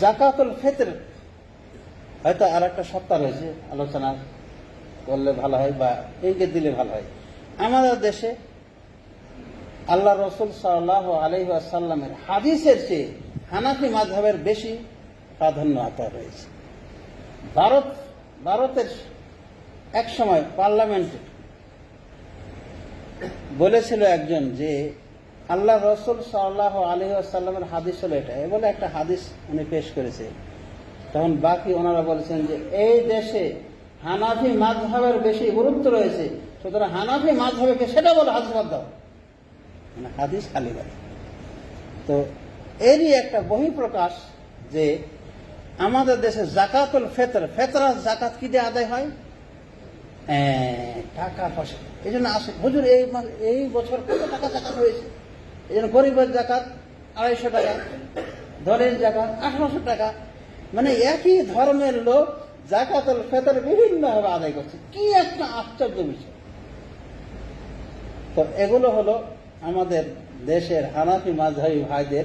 জাকাতুল ফিতর। হয়তো আর একটা সপ্তাহ রয়েছে, আলোচনা করলে ভালো হয় বা ইঙ্গিত দিলে ভালো হয়। আমাদের দেশে আল্লাহ রসুল সাল্লাহ আলহি আসাল্লামের হাদিসের চেয়ে হানাফি মাঝহের বেশি প্রাধান্য আতা রয়েছে। ভারত, ভারতের এক সময় পার্লামেন্টে বলেছিল একজন যে আল্লাহ রসুল সাল্লাহ আলহি আসাল্লামের হাদিস হলো এটা। এ বলে একটা হাদিস উনি পেশ করেছে। তখন বাকি ওনারা বলেছেন যে এই দেশে হানাফি মাঝহের বেশি গুরুত্ব রয়েছে। সুতরাং হানাফি মাঝহবেকে সেটা বলে হাদিস বাদ দাও। মানে হাদিস খালি তো এরই একটা বহিঃপ্রকাশ যে আমাদের দেশে জাকাতুল ফেতর ফেতরা জাকাত কি দিয়ে আদায় হয়? এ, টাকা পয়সা। এই জন্য আসে হুজুর এই এই বছর কত টাকা জাকাত হয়েছে? এই জন্য গরিবের জাকাত, আড়াইশো টাকা ধরের জাকাত, আঠারোশো টাকা। মানে একই ধর্মের লোক জাকাতুল ফেতর বিভিন্নভাবে আদায় করছে। কি একটা আশ্চর্য বিষয়। তো এগুলো হলো আমাদের দেশের হানাফি মাঝহারি ভাইদের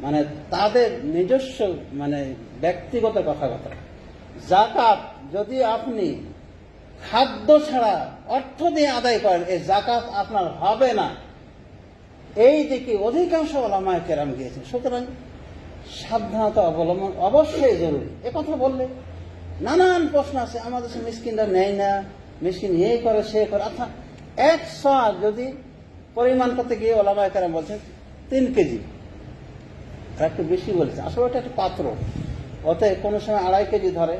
মানে তাদের নিজস্ব মানে ব্যক্তিগত কথাবার্তা। জাকাত যদি আপনি খাদ্য ছাড়া অর্থ দিয়ে আদায় করেন, এই জাকাত আপনার হবে না। এই দিকে অধিকাংশ ওলামায় কেরাম গিয়েছে সুতরাং সাবধানতা অবলম্বন অবশ্যই জরুরি। এ কথা বললে নানান প্রশ্ন আছে, আমাদের মিসকিনরা নেয় না, মিসকিন এই করে, সে করে। আচ্ছা এক শ যদি পরিমাণ করতে গিয়ে ওলামায় কেরাম বলছেন, তিন কেজি। আর একটু বেশি বলেছে। আসলে ওটা একটা পাত্র। ওতে কোনো সময় আড়াই কেজি ধরে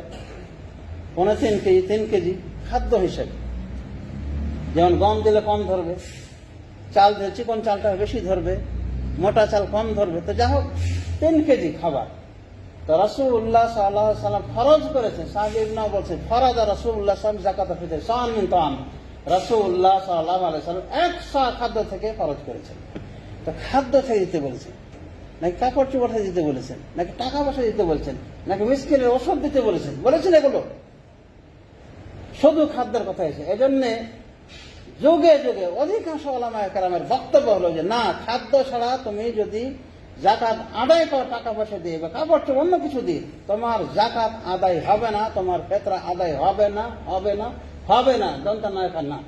পনেরো তিন কেজি তিন কেজি খাদ্য হিসেবে। যেমন গম দিলে কম ধরবে চাল দিলে চিকন চালটা বেশি ধরবে, মোটা চাল কম ধরবে। তো যা হোক, তিন কেজি খাবার। তো রসুল্লাহ সাল্লাহ সাল্লাম ফরজ করেছেন সাহেবনাও বলছে, ফরজ রসুল্লাহ সাল্লাম জাকাত ফিতে সান মিন তাম রসুল্লাহ সাল্লাহ আলাই সাল্লাম একশো খাদ্য থেকে ফরজ করেছেন তো খাদ্য থেকে দিতে বলেছেন নাকি কাপড় চোপড় দিতে বলেছেন? নাকি টাকা পয়সা দিতে বলেছেন? নাকি মিসকিনের ওষুধ দিতে বলেছেন? বলেছেন এগুলো। শুধু খাদ্যের কথা এসে। এজন্যে যুগে যুগে অধিকাংশ ওলামা কালামের বক্তব্য হলো যে, না, খাদ্য ছাড়া তুমি যদি জাকাত আদায় কর, টাকা পয়সা দিয়ে বা কাপড় অন্য কিছু দিয়ে, তোমার জাকাত আদায় হবে না, তোমার পেতরা আদায় হবে না হবে না হবে না, দন্ত নায়কার না।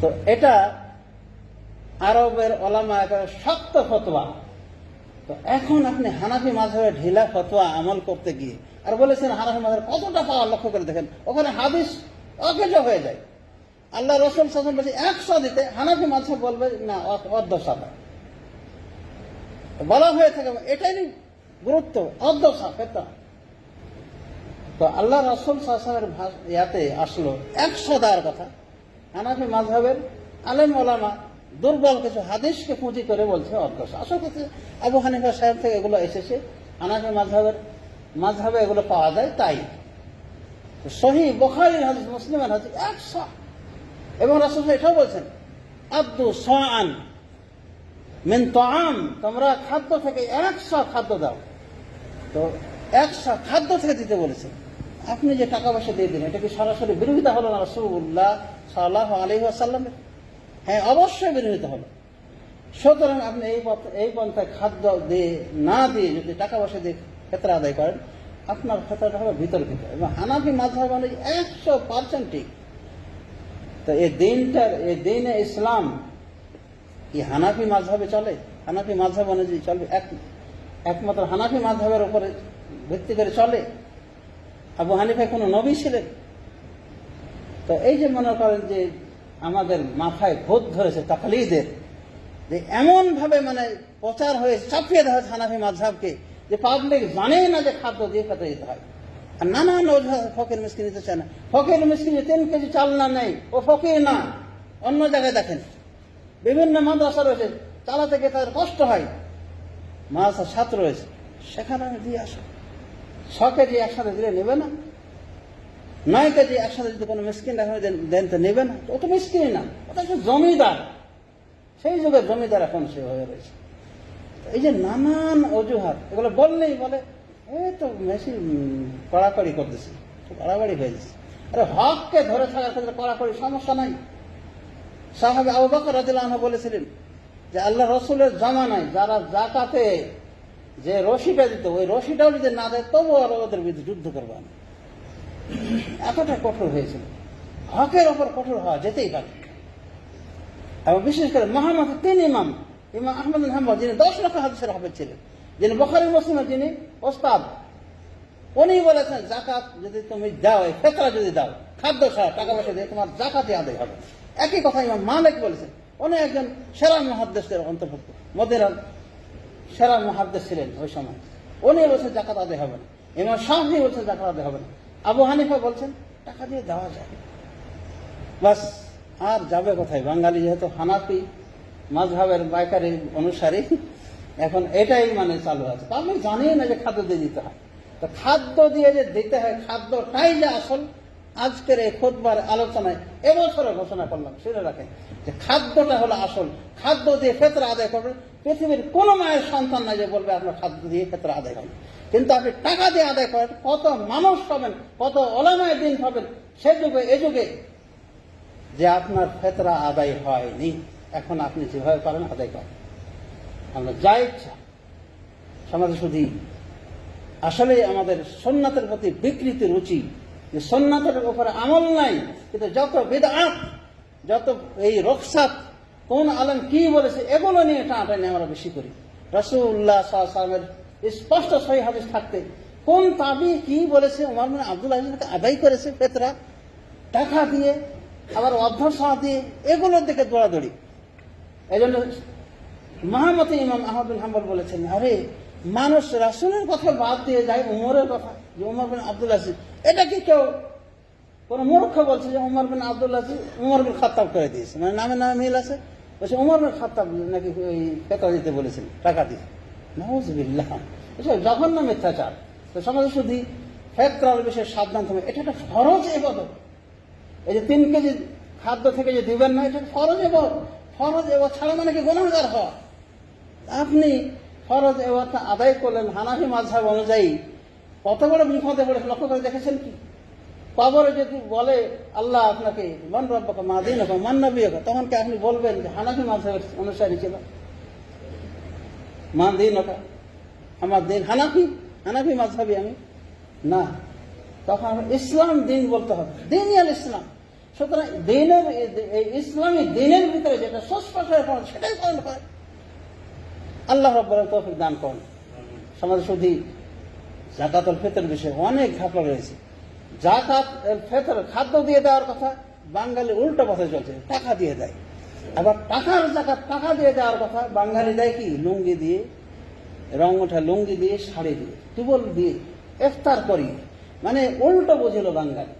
তো এটা আরবের ওলামা শক্ত ফতোয়া। তো এখন আপনি হানাফি মাঝহের ঢিলা ফতোয়া আমল করতে গিয়ে, আর বলেছেন হানাফি মাঝহের কতটা পাওয়ার লক্ষ্য করে দেখেন, ওখানে হাদিস অকেজ হয়ে যায়। আল্লাহ রসুল শাসন বলছে, একশো দিতে হানাফি মাঝহে বলবে, না অর্ধ সাদা বলা হয়ে থাকে, এটাই গুরুত্ব, অর্ধ সাফেতা তো। আল্লাহ রসুল শাসনের ইয়াতে আসলো, একশো দেওয়ার কথা। হানাফি মাঝহের আলেম ওলামা দুর্বল কিছু হাদিসকে পুঁজি করে বলছে অর্ধশ আসল কথা আবু হানিফা সাহেব থেকে এগুলো এসেছে, হানাফি মাঝহের মাঝহে এগুলো পাওয়া যায়, তাই। সহি বখারির হাদিস, মুসলিমের হাদিস, একশো এবং রাসুল এটাও বলছেন, আব্দু সান মিন তাম তোমরা খাদ্য থেকে একশো খাদ্য দাও। তো একশো খাদ্য থেকে দিতে বলেছেন। আপনি যে টাকা পয়সা দিয়ে দিন এটা কি সরাসরি বিরোধিতা হলো না রসুল্লাহ সাল্লাহ আলহি আসাল্লামের হ্যাঁ অবশ্যই বিরোধিতা হলো। সুতরাং আপনি এই এই পন্থায় খাদ্য দিয়ে, না দিয়ে যদি টাকা পয়সা দিয়ে ক্ষেত্রে আদায় করেন, আপনার ক্ষেত্রটা হবে বিতর্কিত এবং হানাফি মাঝহাব মানে একশো পার্সেন্ট ঠিক। তো এই দিনটার এই দিনে ইসলাম কি হানাফি মাঝহাবে চলে? হানাফি মাঝহাব অনুযায়ী চলবে। এক, একমাত্র হানাফি মাঝহাবের উপরে ভিত্তি করে চলে। আবু হানিফা কোনো নবী ছিলেন। তো এই যে মনে করেন যে আমাদের মাথায় ভূত ধরেছে তাকলিদের, যে এমন ভাবে মানে প্রচার হয়ে চাপিয়ে দেওয়া হানাফি মাঝহাবকে যে পাবলিক জানেই না যে খাদ্য দিয়ে খেতে দিতে হয়। আর নানান ফকির মিসকিন নিতে চায় না। ফকির মিসকিন তিন কেজি চাল না নেই, ও ফকির না। অন্য জায়গায় দেখেন, বিভিন্ন মাদ্রাসা রয়েছে, চালাতে গিয়ে তাদের কষ্ট হয়। মাদ্রাসার ছাত্র রয়েছে, সেখানে আমি দিয়ে আসো। ছ কেজি একসাথে দিলে নেবে না। নয় কেজি একসাথে যদি কোনো মিসকিন দেখা দেন- তো নেবে না। ও তো মিসকিনই না ওটা হচ্ছে জমিদার। সেই যুগের জমিদার এখন সে হয়ে রয়েছে এই যে নানান অজুহাত, এগুলো বললেই বলে এই তো মেশিন কড়াকড়ি করতেছি কড়াকড়ি হয়ে যাচ্ছে। আরে হককে ধরে থাকার ক্ষেত্রে কড়াকড়ি সমস্যা নাই। সাহাবে আবু বকর আনহু বলেছিলেন যে আল্লাহ রসুলের জামানায় যারা জাকাতে যে রশিটা দিত ওই রশিটাও যদি না দেয় তবু আর ওদের বিরুদ্ধে যুদ্ধ করব আমি এতটা কঠোর হয়েছিল হকের ওপর কঠোর হওয়া যেতেই পারে। এবং বিশেষ করে মহামত তিন ইমাম ইমাম আহমদ হাম্বল, যিনি দশ লক্ষ হাদিসের হাফেজ ছিলেন যিনি বখারি মুসলিমের যিনি ওস্তাদ, উনি বলেছেন, জাকাত যদি তুমি দাও ফেতরা যদি দাও, খাদ্য ছাড়া টাকা পয়সা দিয়ে তোমার জাকাতে আদায় হবে। একই কথা ইমাম মালিক বলেছেন। উনি একজন সেরা মহাদ্দেশের অন্তর্ভুক্ত মদিরার সেরা মহাদ্দেশ ছিলেন ওই সময়। উনি বলছেন জাকাত আদায় হবে না। ইমাম শাহি বলছেন জাকাত আদায় হবে না। আবু হানিফা বলছেন, টাকা দিয়ে দেওয়া যায়। বাস, আর যাবে কোথায়? বাঙালি যেহেতু হানাফি মাঝহাবের বাইকারি অনুসারী এখন এটাই মানে চালু আছে। আমি জানি না যে খাদ্য দিয়ে দিতে হয়। তো খাদ্য দিয়ে যে দিতে হয়, খাদ্যটাই যে আসল, আজকের এই খোদবার আলোচনায় এবছরে ঘোষণা করলাম শুনে রাখেন। যে খাদ্যটা হলো আসল। খাদ্য দিয়ে ক্ষেত্রে আদায় করবেন পৃথিবীর কোনো মায়ের সন্তান নাই যে বলবে, আপনার খাদ্য দিয়ে ক্ষেত্রে আদায় করবেন কিন্তু আপনি টাকা দিয়ে আদায় করেন, কত মানুষ পাবেন কত ওলামায় দিন পাবেন সে যুগে, এ যুগে যে আপনার ফেতরা আদায় হয়নি। এখন আপনি যেভাবে পারেন আদায় করেন। আমরা যা ইচ্ছা সমাজে শুধু আসলে আমাদের সন্ন্যাতের প্রতি বিকৃতি রুচি, যে সন্ন্যাতের উপরে আমল নাই, কিন্তু যত বেদাত যত এই রকসাত, কোন আলম কি বলেছে, এগুলো নিয়ে টানাটানি আমরা বেশি করি। রসুল্লাহ সাল্লামের স্পষ্ট সহি হাদিস থাকতে, কোন তাবি কি বলেছে, উমার মানে আব্দুল আজিজকে আদায় করেছে পেতরা টাকা দিয়ে, আবার অধ্যবসা দিয়ে এগুলোর দিকে দৌড়াদৌড়ি। এই জন্য মহামতি ইমাম আহমদ হাম্বল বলেছেন, আরে, মানুষ রাসুলের কথা বাদ দিয়ে যায় উমরের কথা, যে উমর বিন আব্দুল আজিজ। এটা কি কেউ কোন মূর্খ বলছে যে উমর বিন আব্দুল আজিজ উমর বিন খাত্তাব করে দিয়েছে? মানে নামে নামে মিল আছে? বলছে, উমর বিন খাত্তাব নাকি ওই পেতা দিতে বলেছেন, টাকা দিয়ে। নজবিল্লাহ এসব জঘন্য মিথ্যাচার। তো সমাজে শুধু ফেতরার বিষয়ে সাবধান থাকবে। এটা একটা ফরজ এবাদত। এই যে তিন কেজি খাদ্য থেকে যে দিবেন না, এটা ফরজ এবার ফরজ এবার ছাড়া মানে কি গুণাগার হওয়া? আপনি ফরজ এবারটা আদায় করলেন হানাফি মাঝহাব অনুযায়ী। কত বড় বিপদে পড়ে লক্ষ্য করে দেখেছেন কি? কবরে যদি বলে, আল্লাহ আপনাকে, মন রব্বাকে মা দিন হোক মান নবী হোক তখন কি আপনি বলবেন যে হানাফি মাঝহাবের অনুসারী ছিল? মা দিন হোক আমার দিন হানাফি হানাফি মাঝহাবি আমি? না। তখন ইসলাম দিন বলতে হবে দিন ইসলাম। সুতরাং দিনের ইসলামী দিনের ভিতরে যেটা সুস্পষ্ট সেটাই পালন করে আল্লাহ রব্বরের তৌফিক দান করেন। সমাজে শুধু জাকাতুল ফেতর বিষয়ে অনেক ঘাপলা রয়েছে। জাকাত ফেতর খাদ্য দিয়ে দেওয়ার কথা, বাঙালি উল্টো পথে চলছে, টাকা দিয়ে দেয়। আবার টাকার জাকাত টাকা দিয়ে দেওয়ার কথা, বাঙালি দেয় কি? লুঙ্গি দিয়ে, রং ওঠা লুঙ্গি দিয়ে, শাড়ি দিয়ে টিবল দিয়ে, ইফতার করি মানে উল্টো বুঝিল বাঙালি।